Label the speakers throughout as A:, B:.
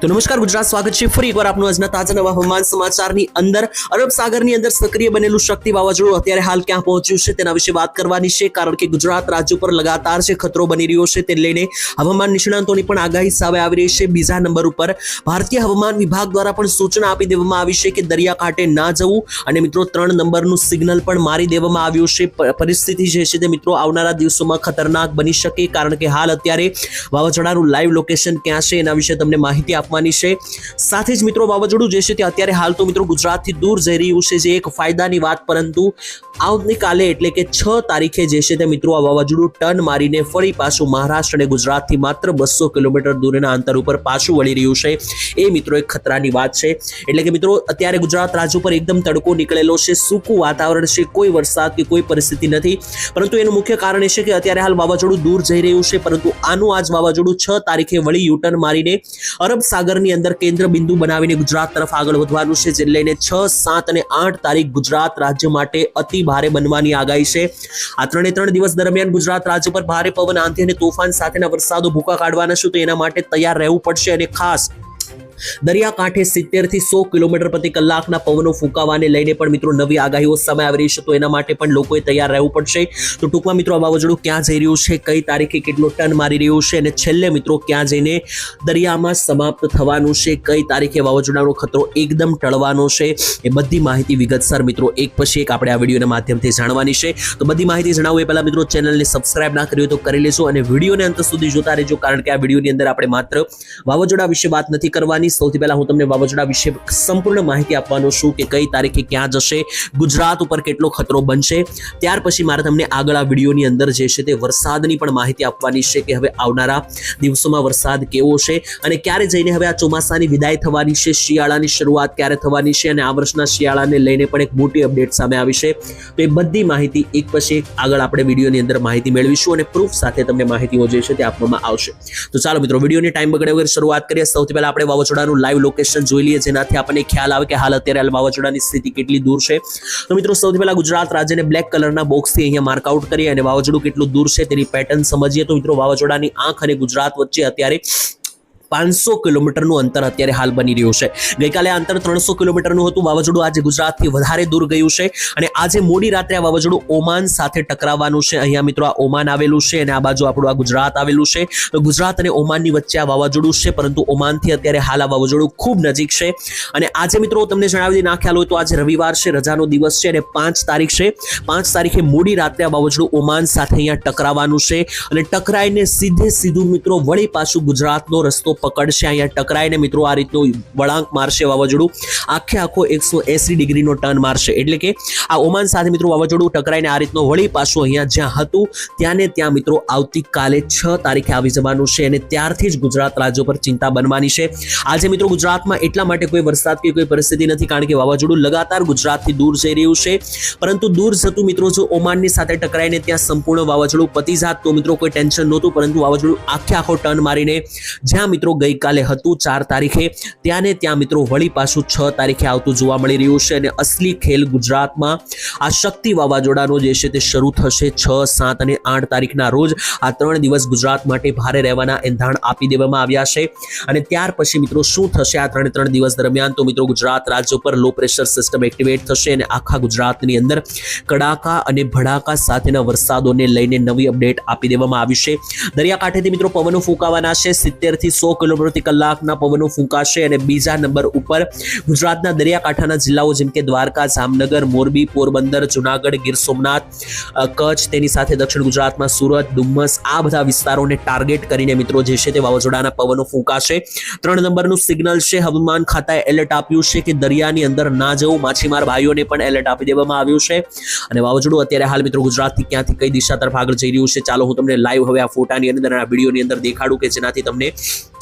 A: તો નમસ્કાર, ગુજરાત સ્વાગત છે ફરી એકવાર આપનું આજના તાજા નવા હવામાન સમાચારની અંદર. અરબ સાગરની અંદર સક્રિય બનેલું શક્તિ વાવાઝોડું અત્યારે હાલ ક્યાં પહોંચ્યું છે તેના વિશે વાત કરવાની છે, કારણ કે ગુજરાત રાજ્ય પર લગાતાર છે ખતરો બની રહ્યો છે તે લઈને હવામાન નિષ્ણાંતોની પણ આગાહી સામે આવી રહી છે. બીજા નંબર ઉપર ભારતીય હવામાન વિભાગ દ્વારા પણ સૂચના આપી દેવામાં આવી છે કે દરિયાકાંઠે ના જવું અને મિત્રો ત્રણ નંબરનું સિગ્નલ પણ મારી દેવામાં આવ્યું છે. પરિસ્થિતિ જે છે તે મિત્રો આવનારા દિવસોમાં ખતરનાક બની શકે, કારણ કે હાલ અત્યારે વાવાઝોડાનું લાઈવ લોકેશન ક્યાં છે એના વિશે તમને માહિતી આપવાની છે. સાથે જ મિત્રો વાવાઝોડું જે છે તે અત્યારે હાલ તો મિત્રો ગુજરાતથી દૂર જઈ રહ્યું છે, જે એક ફાયદાની વાત, પરંતુ આવતીકાલે એટલે કે છ તારીખે જે છે તે મિત્રો આ વાવાઝોડું ટર્ન મારીને ફરી પાછું મહારાષ્ટ્ર અને ગુજરાતથી માત્ર બસો કિલોમીટર દૂરના અંતર ઉપર પાછું વળી રહ્યું છે. એ મિત્રો એક ખતરાની વાત છે. એટલે કે મિત્રો અત્યારે ગુજરાત રાજ્ય ઉપર એકદમ તડકો નીકળેલો છે. સૂકું વાતાવરણ છે. કોઈ વરસાદ કે કોઈ પરિસ્થિતિ નથી. પરંતુ એનું મુખ્ય કારણ એ છે કે અત્યારે હાલ વાવાઝોડું દૂર જઈ રહ્યું છે. પરંતુ આનું આજ વાવાઝોડું છ તારીખે વળી યુટર્ન મારીને અરબ સાગરની અંદર કેન્દ્ર બિંદુ બનાવીને ગુજરાત તરફ આગળ વધવાનું છે જે લઈને છ, સાત અને આઠ તારીખ ગુજરાત રાજ્ય માટે અતિ ભારે બનવાની આગાહી છે. આ ત્રણે ત્રણ દિવસ દરમિયાન ગુજરાત રાજ્ય પર ભારે પવન, આંધી અને તોફાન સાથેના વરસાદો ભૂકા કાઢવાના છે, તો એના માટે તૈયાર રહેવું પડશે અને ખાસ દરિયાકાંઠે સિત્તેરથી સો કિલોમીટર પ્રતિ કલાકના પવનો ફૂંકાવાને લઈને પણ મિત્રો નવી આગાહીઓ સમય આવી રહી છે. તો એના માટે પણ લોકોએ તૈયાર રહેવું પડશે. તો ટૂંકમાં મિત્રો આ વાવાઝોડું ક્યાં જઈ રહ્યું છે, કઈ તારીખે કેટલો ટન મારી રહ્યું છે અને છેલ્લે મિત્રો ક્યાં જઈને દરિયામાં સમાપ્ત થવાનું છે, કઈ તારીખે વાવાઝોડાનો ખતરો એકદમ ટળવાનો છે, એ બધી માહિતી વિગતસર મિત્રો એક પછી એક આપણે આ વિડીયોના માધ્યમથી જાણવાની છે. તો બધી માહિતી જણાવું એ પહેલાં મિત્રો ચેનલને સબસ્ક્રાઇબ ના કરી તો કરી લેશો અને વિડીયોને અંત સુધી જોતા રહેજો, કારણ કે આ વિડીયોની અંદર આપણે માત્ર વાવાઝોડા વિશે વાત નથી કરવાની સૌથી પહેલા હું તમને વાવાઝોડા વિશે સંપૂર્ણ માહિતી આપવાનો છું કે કઈ તારીખે ક્યાં જશે, ગુજરાત ઉપર કેટલો ખતરો બનશે. ત્યાર પછી મારે તમને આગળ આ વિડીયોની અંદર જે છે તે વરસાદની પણ માહિતી આપવાની છે કે હવે આવનારા દિવસોમાં વરસાદ કેવો છે અને ક્યારે જઈને હવે આ ચોમાસાની વિદાય થવાની છે, શિયાળાની શરૂઆત ક્યારે થવાની છે અને આ વર્ષના શિયાળાને લઈને પણ એક મોટી અપડેટ સામે આવી છે. તો એ બધી માહિતી એક પછી એક આગળ આપણે વિડીયોની અંદર માહિતી મેળવીશું અને પ્રૂફ સાથે તમને માહિતીઓ જે છે તે આપવામાં આવશે. તો ચાલો મિત્રો, વિડીયોની ટાઈમ બગડે વગર શરૂઆત કરીએ. સૌથી પહેલા આપણે વાવાઝોડાનું લાઈવ લોકેશન જોઈ લઈએ. જેનાથી આપણને ખ્યાલ આવે કે હાલ અત્યારે હાલ વાવાઝોડાની સ્થિતિ કેટલી દૂર છે. તો મિત્રો, સૌથી પહેલા ગુજરાત રાજ્યને બ્લેક કલરના બોક્સથી અહીંયા માર્કઆઉટ કરીએ અને વાવાઝોડું કેટલું દૂર છે તેની પેટર્ન સમજીએ. તો મિત્રો, વાવાઝોડાની આંખ અને ગુજરાત વચ્ચે અત્યારે પાંચસો કિલોમીટરનું અંતર અત્યારે હાલ બની રહ્યું છે. ગઈકાલે અંતર ત્રણસો કિલોમીટરનું હતું. વાવાઝોડું આજે ગુજરાતથી વધારે દૂર ગયું છે અને આજે મોડી રાત્રે આ વાવાઝોડું ઓમાન સાથે ટકરાવવાનું છે. અહીંયા મિત્રો આ ઓમાન આવેલું છે અને આ બાજુ આપણું આ ગુજરાત આવેલું છે. તો ગુજરાત અને ઓમાનની વચ્ચે આ વાવાઝોડું છે, પરંતુ ઓમાનથી અત્યારે હાલ આ વાવાઝોડું ખૂબ નજીક છે. અને આજે મિત્રો તમને જણાવી દઈએ ના ખ્યાલ હોય તો આજે રવિવાર છે, રજાનો દિવસ છે અને પાંચ તારીખ છે. પાંચ તારીખે મોડી રાત્રે આ વાવાઝોડું ઓમાન સાથે અહીંયા ટકરાવાનું છે અને ટકરાઈને સીધે સીધું મિત્રો વળી પાછું ગુજરાતનો રસ્તો પકડશે અહીંયા ટકરાઈને. મિત્રો, આ રીતનું વળાંક મારશે વાવાઝોડું. આખે આખો એકસો એસી ડિગ્રીનો ટર્ન મારશે. એટલે કે આ ઓમાન સાથે, મિત્રો, વાવાઝોડું ટકરાઈને આ રીતનો વળી પાછું અહીંયા જ્યાં હતું ત્યાં ને ત્યાં, મિત્રો, આવતીકાલે છ તારીખે આવી જવાનું છે અને ત્યારથી જ ગુજરાત રાજ્ય પર ચિંતા બનવાની છે. આજે, મિત્રો, ગુજરાતમાં એટલા માટે કોઈ વરસાદ કે કોઈ પરિસ્થિતિ નથી, કારણ કે વાવાઝોડું લગાતાર ગુજરાતથી દૂર જઈ રહ્યું છે. પરંતુ દૂર જતું, મિત્રો, જો ઓમાનની સાથે ટકરાઈને ત્યાં સંપૂર્ણ વાવાઝોડું પતી જાત, તો, મિત્રો, કોઈ ટેન્શન નહોતું. પરંતુ વાવાઝોડું આખે આખો ટર્ન મારીને જ્યાં, મિત્રો ગઈકાલે હતું ચાર તારીખે. ત્યાં ને ત્યાં મિત્રો વળી પાછું છ તારીખે આવતું જોવા મળી રહ્યું છે અને અસલી ખેલ ગુજરાતમાં આ શક્તિ વાવાઝોડાનો જે છે તે શરૂ થશે છ, સાત અને આઠ તારીખના રોજ. આ ત્રણ દિવસ ગુજરાત માટે ભારે રહેવાના એંધાણ આપી દેવામાં આવ્યા છે. અને ત્યાર પછી મિત્રો શું થશે આ ત્રણે ત્રણ દિવસ દરમિયાન? તો મિત્રો ગુજરાત રાજ્ય ઉપર લો પ્રેશર સિસ્ટમ એક્ટિવેટ થશે અને આખા ગુજરાતની અંદર કડાકા અને ભડાકા સાથેના વરસાદોને લઈને નવી અપડેટ આપી દેવામાં આવી છે. દરિયાકાંઠેથી મિત્રો પવનો ફૂંકાવાના છે. સિત્તેરથી સો કિલોમીટર પ્રતિ કલાકના પવનો ફૂંકાશે અને બીજા નંબર ઉપર ગુજરાતના દરિયાકાંઠાના જિલ્લાઓ જેમ કે દ્વારકા, જામનગર, મોરબી, પોરબંદર, જુનાગઢ, ગીર સોમનાથ કચ્છ, તેની સાથે દક્ષિણ ગુજરાતમાં સુરત ડુમ્મસ આ બધા વિસ્તારોને ટાર્ગેટ કરીને મિત્રો જે છે તે વાવાઝોડાના પવનો ફૂંકાશે. ત્રણ નંબરનું સિગ્નલ છે હવામાન ખાતાએ એલર્ટ આપ્યું છે કે દરિયાની અંદર ના જવું. માછીમાર ભાઈઓને પણ એલર્ટ આપી દેવામાં આવ્યું છે. અને વાવાઝોડું અત્યારે હાલ મિત્રો ગુજરાતથી ક્યાંથી કઈ દિશા તરફ આગળ જઈ રહ્યું છે ચાલો હું તમને લાઈવ હવે આ ફોટાની અંદર આ વિડીયોની અંદર દેખાડું કે જેનાથી તમને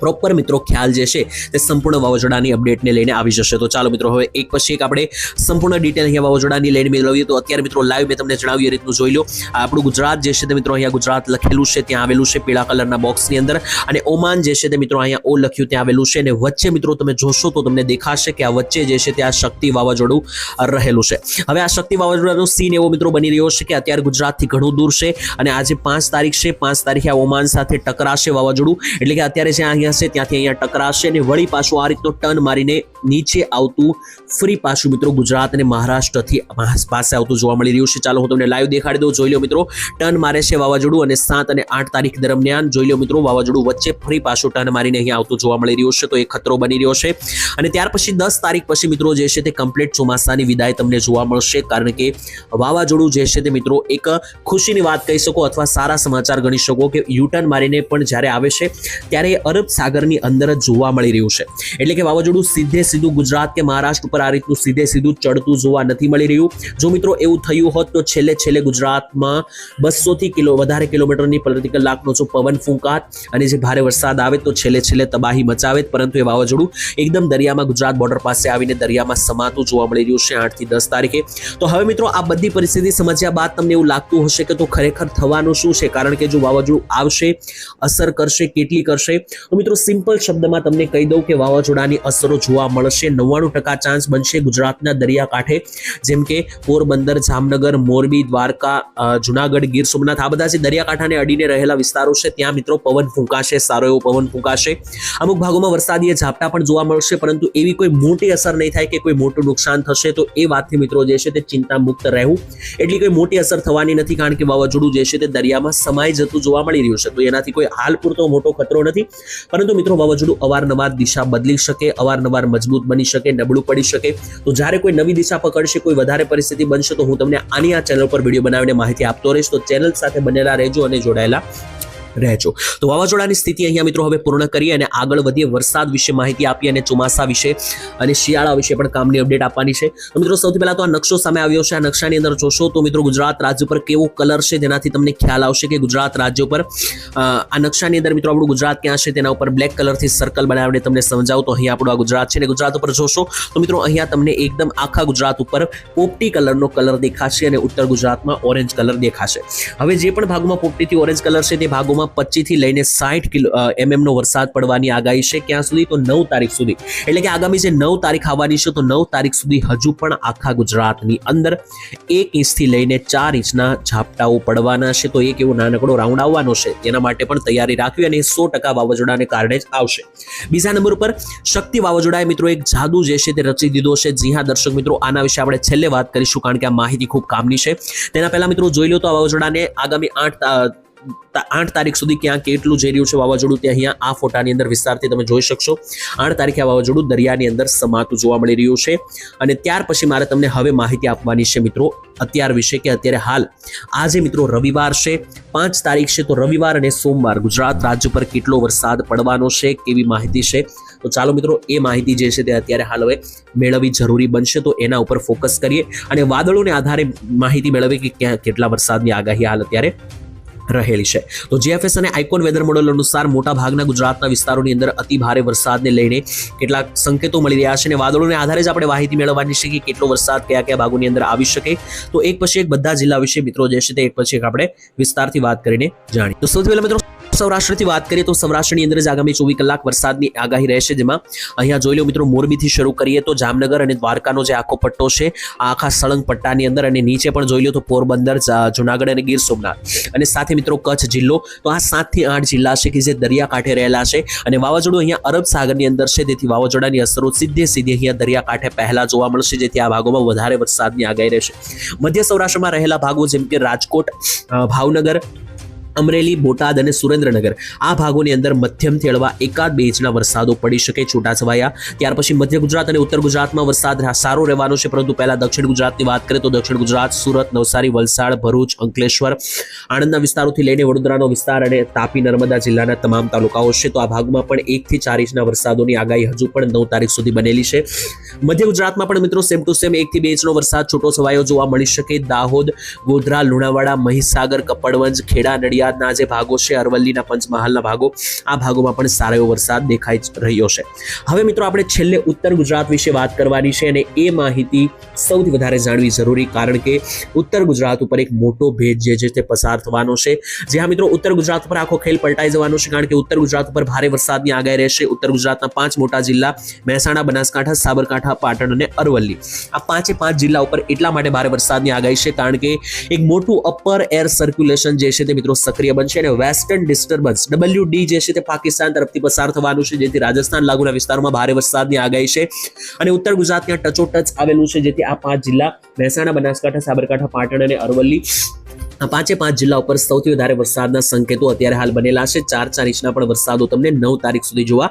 A: પ્રોપર મિત્રો ખ્યાલ જે છે તે સંપૂર્ણ વાવાઝોડાની અપડેટને લઈને આવી જશે. તો ચાલો મિત્રો હવે એક પછી એક આપણે સંપૂર્ણ ડિટેલ અહીંયા વાવાઝોડાની લઈને મેળવીએ. તો અત્યારે મિત્રો લાઈવ મેં તમને જણાવ્યું એ રીતનું જોઈ લો. આપણું ગુજરાત જે છે તે મિત્રો અહીંયા ગુજરાત લખેલું છે, ત્યાં આવેલું છે પીળા કલરના બોક્સની અંદર. અને ઓમાન જે છે તે મિત્રો અહીંયા ઓ લખ્યું, ત્યાં આવેલું છે. અને વચ્ચે મિત્રો તમે જોશો તો તમને દેખાશે કે આ વચ્ચે જે છે તે આ શક્તિ વાવાઝોડું રહેલું છે. હવે આ શક્તિ વાવાઝોડાનો સીન એવો મિત્રો બની રહ્યો છે કે અત્યારે ગુજરાતથી ઘણું દૂર છે. અને આજે પાંચ તારીખ છે, પાંચ તારીખે આ ઓમાન સાથે ટકરાશે વાવાઝોડું. એટલે કે અત્યારે જે અહીંયા છે, ત્યાંથી અહીંયા ટકરાશે અને વળી પાછું આ રીતનો ટર્ન મારીને નીચે આવતું ફ્રી પાછું મિત્રો ગુજરાત અને મહારાષ્ટ્રથી મહા- પાસે આવતું જોવા મળી રહ્યું છે. ચાલો હું તમને લાઈવ દેખાડી દઉં. જોઈ લો મિત્રો, ટર્ન મારે છે વાવાઝોડું અને સાત અને આઠ તારીખ દરમિયાન. જોઈ લો મિત્રો, વાવાઝોડું વચ્ચે ફ્રી પાછું ટર્ન મારીને અહીંયા આવતું જોવા મળી રહ્યું છે. તો એ ખતરો બની રહ્યો છે. અને ત્યાર પછી દસ તારીખ પછી મિત્રો જે છે તે કમ્પ્લીટ ચોમાસાની વિદાય તમને જોવા મળશે. કારણ કે વાવાઝોડું જે છે તે મિત્રો એક ખુશીની વાત કહી શકો અથવા સારા સમાચાર ગણી શકો કે યુટર્ન મારીને પણ જ્યારે આવે છે, ત્યારે અરબ સાગરની અંદર જ જોવા મળી રહ્યું છે. એટલે કે વાવાઝોડું સીધે સીધું ગુજરાત કે મહારાષ્ટ્ર ઉપર આ રીતનું સીધે સીધું ચડતું જોવા નથી મળી રહ્યું. જો મિત્રો એવું થયું હોત તો છેલ્લે છેલ્લે ગુજરાતમાં બસો થી કિલો, વધારે કિલોમીટરની પ્રતિ કલાકનો જો પવન ફૂંકાત અને જે ભારે વરસાદ આવે તો છેલ્લે છેલ્લે તબાહી મચાવે પરંતુ એ વાવાઝોડું એકદમ દરિયામાં ગુજરાત બોર્ડર પાસે આવીને દરિયામાં સમાતું જોવા મળી રહ્યું છે આઠથી દસ તારીખે. તો હવે મિત્રો આ બધી પરિસ્થિતિ સમજ્યા બાદ તમને એવું લાગતું હશે કે તો ખરેખર થવાનું શું છે? કારણ કે જો વાવાઝોડું આવશે, અસર કરશે, કેટલી કરશે? તો મિત્રો સિમ્પલ શબ્દમાં તમને કહી દઉં કે વાવાઝોડાની અસરો જોવા મળશે. નવ્વાણું ટકા ચાન્સ બનશે ગુજરાતના દરિયાકાંઠે. જેમ કે પોરબંદર, જામનગર, મોરબી, દ્વારકા જુનાગઢ, ગીર સોમનાથ, આ બધા જે દરિયાકાંઠાને અડીને રહેલા વિસ્તારો છે, ત્યાં મિત્રો પવન ફૂંકાશે, સારો એવો પવન ફૂંકાશે. અમુક ભાગોમાં વરસાદીય ઝાપટા પણ જોવા મળશે, પરંતુ એવી કોઈ મોટી અસર નહીં થાય કે કોઈ મોટું નુકસાન થશે. તો એ વાતથી મિત્રો જે છે તે ચિંતા મુક્ત રહેવું. એટલી કોઈ મોટી અસર થવાની નથી, કારણ કે વાવાઝોડું જે છે તે દરિયામાં સમાઈ જતું જોવા મળી રહ્યું છે. તો એનાથી કોઈ હાલ પૂરતો મોટો ખતરો નથી. પરંતુ મિત્રો વાવાઝોડું અવારનવાર દિશા બદલી શકે, અવારનવાર મજબૂત બની શકે, નબળું પડી શકે. તો જ્યારે કોઈ નવી દિશા પકડશે, કોઈ વધારે પરિસ્થિતિ બનશે, તો હું તમને આની આ ચેનલ પર વીડિયો બનાવીને માહિતી આપતો રહીશ. તો ચેનલ સાથે બનેલા રહેજો અને જોડાયેલા રહેજો. તો વાવાઝોડાની સ્થિતિ અહીંયા મિત્રો હવે પૂર્ણ કરીએ અને આગળ વધીએ વરસાદ વિશે માહિતી આપી અને ચોમાસા વિશે અને શિયાળા વિશે પણ કામની અપડેટ આપવાની છે. તો મિત્રો સૌથી પહેલા તો આ નકશો સામે આવ્યો છે. આ નકશાની અંદર જોશો તો મિત્રો ગુજરાત રાજ્ય પર કેવો કલર છે જેનાથી તમને ખ્યાલ આવશે કે ગુજરાત રાજ્ય પર આ નકશાની અંદર મિત્રો આપણું ગુજરાત ક્યાં છે તેના ઉપર બ્લેક કલરથી સર્કલ બનાવીને તમને સમજાવું. તો અહીંયા આપણું આ ગુજરાત છે અને ગુજરાત ઉપર જોશો તો મિત્રો અહીંયા તમને એકદમ આખા ગુજરાત ઉપર પોપટી કલરનો કલર દેખાશે અને ઉત્તર ગુજરાતમાં ઓરેન્જ કલર દેખાશે. હવે જે પણ ભાગોમાં પોપટીથી ઓરેન્જ કલર છે તે ભાગોમાં પચીસથી લઈને સાઠ કિલો એમએમ નો વરસાદ પડવાની આગાહી છે ક્યાં સુધી તો નવ તારીખ સુધી. એટલે કે આગામી જે નવ તારીખ આવવાની છે તો નવ તારીખ સુધી હજુ પણ આખા ગુજરાતની અંદર એક ઇંચથી લઈને ચાર ઇંચના ઝાપટાઓ પડવાના છે. તો એક એવો નાનકડો રાઉન્ડ આવવાનો છે. તેના માટે પણ તૈયારી રાખવી અને સો ટકા વાવાઝોડાને કારણે જ આવશે. બીજા નંબર ઉપર શક્તિ વાવાઝોડાએ મિત્રો એક જાદુ જે છે તે રચી દીધો છે. જી હા, દર્શક મિત્રો, આના વિશે આપણે છેલ્લે વાત કરીશું કારણ કે આ માહિતી ખૂબ કામની છે. તેના પહેલા મિત્રો જોઈ લો તો આ વાવાઝોડાને આગામી આઠ આઠ તારીખ સુધી ક્યાં કેટલું જઈ રહ્યું છે વાવાઝોડું તે અહીંયા આ ફોટાની અંદર વિસ્તારથી તમે જોઈ શકશો. આઠ તારીખે આ વાવાઝોડું દરિયાની અંદર સમાતું જોવા મળી રહ્યું છે. અને ત્યાર પછી મારે તમને હવે માહિતી આપવાની છે મિત્રો અત્યાર વિશે કે અત્યારે હાલ આજે મિત્રો રવિવાર છે. પાંચ તારીખ છે તો રવિવાર અને સોમવાર ગુજરાત રાજ્ય પર કેટલો વરસાદ પડવાનો છે કેવી માહિતી છે? તો ચાલો મિત્રો એ માહિતી જે છે તે અત્યારે હાલ હવે મેળવવી જરૂરી બનશે તો એના ઉપર ફોકસ કરીએ. અને વાદળોને આધારે માહિતી મેળવીએ કે ક્યાં કેટલા વરસાદની આગાહી હાલ અત્યારે રહેલી છે. તો જીએફએસ અને આઇકોન વેધર મોડલ અનુસાર મોટા ભાગના ગુજરાતના વિસ્તારોની અંદર અતિ ભારે વરસાદને લઈને કેટલાક સંકેતો મળી રહ્યા છે અને વાદળોને આધારે જ આપણે માહિતી મેળવવાની છે કે કેટલો વરસાદ કયા કયા ભાગોની અંદર આવી શકે. તો એક પછી એક બધા જિલ્લા વિશે મિત્રો જે છે તે એક પછી એક આપણે વિસ્તારથી વાત કરીને જાણીએ. તો સૌથી પહેલા મિત્રો સૌરાષ્ટ્રથી વાત કરીએ તો સૌરાષ્ટ્રની અંદર જ આગામી ચોવીસ કલાક વરસાદની આગાહી રહેશે, જેમાં અહીંયા જોઈ લો મિત્રો મોરબીથી શરૂ કરીએ તો જામનગર અને દ્વારકાનો જે આખો પટ્ટો છે, આ આખા સળંગ પટ્ટાની અંદર અને નીચે પણ જોઈ લો તો પોરબંદર જુનાગઢ અને ગીર સોમનાથ. અને સાથે મિત્રો કચ્છ જિલ્લો, તો આ સાતથી આઠ જિલ્લા છે કે જે દરિયાકાંઠે રહેલા છે અને વાવાઝોડું અહીંયા અરબ સાગરની અંદર છે તેથી વાવાઝોડાની અસરો સીધે સીધી અહીંયા દરિયાકાંઠે પહેલા જોવા મળશે, જેથી આ ભાગોમાં વધારે વરસાદની આગાહી રહેશે. મધ્ય સૌરાષ્ટ્રમાં રહેલા ભાગો જેમ કે રાજકોટ ભાવનગર અમરેલી, બોટાદ અને સુરેન્દ્રનગર. આ ભાગોની અંદર મધ્યમથી હળવા એકાદ બે ઇંચના વરસાદો પડી શકે છૂટાછવાયા. ત્યાર પછી મધ્ય ગુજરાત અને ઉત્તર ગુજરાતમાં વરસાદ સારો રહેવાનો છે, પરંતુ પહેલા દક્ષિણ ગુજરાતની વાત કરીએ તો દક્ષિણ ગુજરાત, સુરત, નવસારી, વલસાડ, ભરૂચ, અંકલેશ્વર આણંદના વિસ્તારોથી લઈને વડોદરાનો વિસ્તાર અને તાપી, નર્મદા જિલ્લાના તમામ તાલુકાઓ છે. તો આ ભાગમાં પણ એકથી ચાર ઇંચના વરસાદોની આગાહી હજુ પણ નવ તારીખ સુધી બનેલી છે. મધ્ય ગુજરાતમાં પણ મિત્રો સેમ ટુ સેમ એકથી બે ઇંચનો વરસાદ છૂટો છવાયો જોવા મળી શકે. દાહોદ, ગોધરા, લુણાવાડા, મહીસાગર, કપડવંજ, ખેડા નડિયાદના જે ભાગો છે, અરવલ્લીના પંચમહાલના ભાગો, આ ભાગોમાં પણ સારો એવો વરસાદ દેખાઈ રહ્યો છે. હવે મિત્રો આપણે છેલ્લે ઉત્તર ગુજરાત વિશે વાત કરવાની છે અને એ માહિતી સૌથી વધારે જાણવી જરૂરી કારણ કે ઉત્તર ગુજરાત ઉપર એક મોટો ભેજ જે છે તે પસાર થવાનો છે. જે હા મિત્રો, ઉત્તર ગુજરાત ઉપર આખો ખેલ પલટાઈ જવાનો છે કારણ કે ઉત્તર ગુજરાત ઉપર ભારે વરસાદની આગાહી રહેશે. ઉત્તર ગુજરાતના પાંચ મોટા જિલ્લા મહેસાણા, બનાસકાંઠા, સાબરકાંઠા, પાટણ અને અરવલ્લી. આ પાંચે પાંચ જિલ્લા ઉપર એટલા માટે ભારે વરસાદની આગાહી છે કારણ કે એક મોટું અપર એર સર્ક્યુલેશન જે છે તે મિત્રો સક્રિય બનશે અને વેસ્ટર્ન ડિસ્ટર્બન્સ ડબલ્યુ જે છે તે પાકિસ્તાન તરફથી પસાર થવાનું છે, જેથી રાજસ્થાન લાગુના વિસ્તારોમાં ભારે વરસાદની આગાહી છે. અને ઉત્તર ગુજરાત ત્યાં ટચો આવેલું છે, જેથી આ પાંચ જિલ્લા, મહેસાણા, બનાસકાંઠા, સાબરકાંઠા, પાટણ અને અરવલ્લી પાંચે પાંચ જિલ્લા ઉપર સૌથી વધારે વરસાદના સંકેતો અત્યારે હાલ બનેલા છે. ચાર ચાર ઇંચના પણ વરસાદો તમને નવ તારીખ સુધી જોવા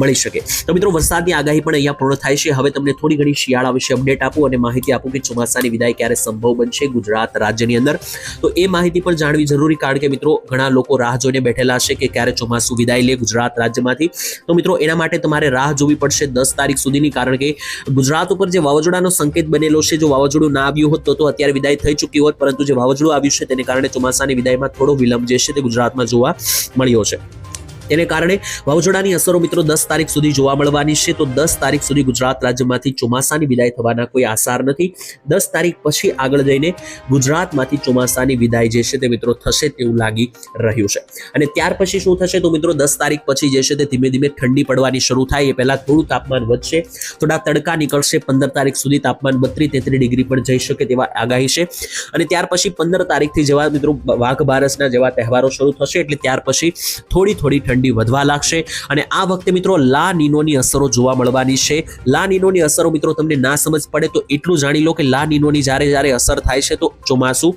A: મળી શકે. તો મિત્રો, વરસાદની આગાહી પણ અહીંયા પૂર્ણ થાય છે. હવે તમને થોડી ઘણી શિયાળા વિશે અપડેટ આપું અને માહિતી આપું કે ચોમાસાની વિદાય ક્યારે સંભવ બનશે ગુજરાત રાજ્યની અંદર. તો એ માહિતી પણ જાણવી જરૂરી, કારણ કે મિત્રો ઘણા લોકો રાહ જોઈને બેઠેલા હશે કે ક્યારે ચોમાસું વિદાય લે ગુજરાત રાજ્યમાંથી. તો મિત્રો, એના માટે તમારે રાહ જોવી પડશે દસ તારીખ સુધીની, કારણ કે ગુજરાત ઉપર જે વાવાઝોડાનો સંકેત બનેલો છે, જો વાવાઝોડું ના આવ્યું હોત તો અત્યારે વિદાય થઈ ચૂકી હોત, પરંતુ જે વાવાઝોડું આવ્યું છે, તેને કારણે ચોમાસાની વિદાયમાં થોડો વિલંબ જે છે તે ગુજરાતમાં જોવા મળ્યો છે. તેને કારણે વાવાઝોડાની અસરો મિત્રો દસ તારીખ સુધી જોવા મળવાની છે. તો દસ તારીખ સુધી ગુજરાત રાજ્યમાંથી ચોમાસાની વિદાય થવાના કોઈ આસાર નથી. દસ તારીખ પછી આગળ જઈને ગુજરાતમાંથી ચોમાસાની વિદાય જે છે તે મિત્રો થશે તેવું લાગી રહ્યું છે. અને ત્યાર પછી શું થશે? તો મિત્રો દસ તારીખ પછી જે છે તે ધીમે ધીમે ઠંડી પડવાની શરૂ થાય. એ પહેલાં થોડું તાપમાન વધશે. થોડા તડકા નીકળશે. પંદર તારીખ સુધી તાપમાન બત્રીસ તેત્રીસ ડિગ્રી પણ જઈ શકે તેવા આગાહી છે. અને ત્યાર પછી પંદર તારીખથી જેવા મિત્રો વાઘ બારસના જેવા તહેવારો શરૂ થશે. એટલે ત્યાર પછી થોડી થોડી ઠંડી વધવા લાગશે. અને આ વખતે મિત્રો લા નીનોની અસરો જોવા મળવાની છે. લા નીનોની અસરો મિત્રો તમને ના સમજ પડે તો એટલું જાણી લો કે લા નીનોની જ્યારે જ્યારે અસર થાય છે તો ચોમાસું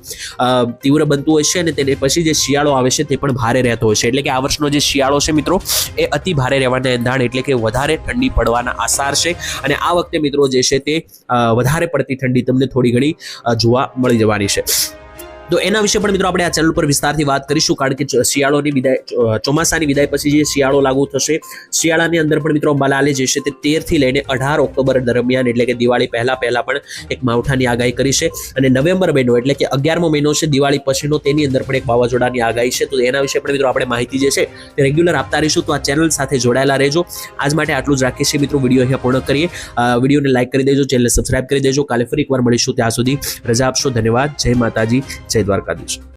A: તીવ્ર બનતું હોય છે અને તેને પછી જે શિયાળો આવે છે તે પણ ભારે રહેતો હોય છે. એટલે કે આ વર્ષનો જે શિયાળો છે મિત્રો, એ અતિ ભારે રહેવાના એંધાણ એટલે કે વધારે ઠંડી પડવાના આસાર છે. અને આ વખતે મિત્રો જે છે તે વધારે પડતી ઠંડી તમને થોડી ઘણી જોવા મળી જવાની છે. તો એના વિશે પણ મિત્રો આપણે આ ચેનલ પર વિસ્તારથી વાત કરીશું, કારણ કે શિયાળોની વિદાય ચોમાસાની વિદાય પછી જે શિયાળો લાગુ થશે, શિયાળાની અંદર પણ મિત્રો મલાલે જે છે તે તેરથી લઈને અઢાર ઓક્ટોબર દરમિયાન, એટલે કે દિવાળી પહેલા પહેલાં પણ એક માવઠાની આગાહી કરી છે. અને નવેમ્બર મહિનો, એટલે કે અગિયારમો મહિનો છે દિવાળી પછીનો, તેની અંદર પણ એક વાવાઝોડાની આગાહી છે. તો એના વિશે પણ મિત્રો આપણે માહિતી જે છે તે રેગ્યુલર આપતા રહીશું. તો આ ચેનલ સાથે જોડાયેલા રહેજો. આજ માટે આટલું જ રાખીએ છીએ મિત્રો. વીડિયો અહીંયા પૂર્ણ કરીએ. વિડીયોને લાઇક કરી દેજો ચેનલને સબસ્ક્રાઇબ કરી દેજો. કાલે ફરી એકવાર મળીશું ત્યાં સુધી. રજા આપશો. ધન્યવાદ. જય માતાજી. જય દ્વારકાધીશ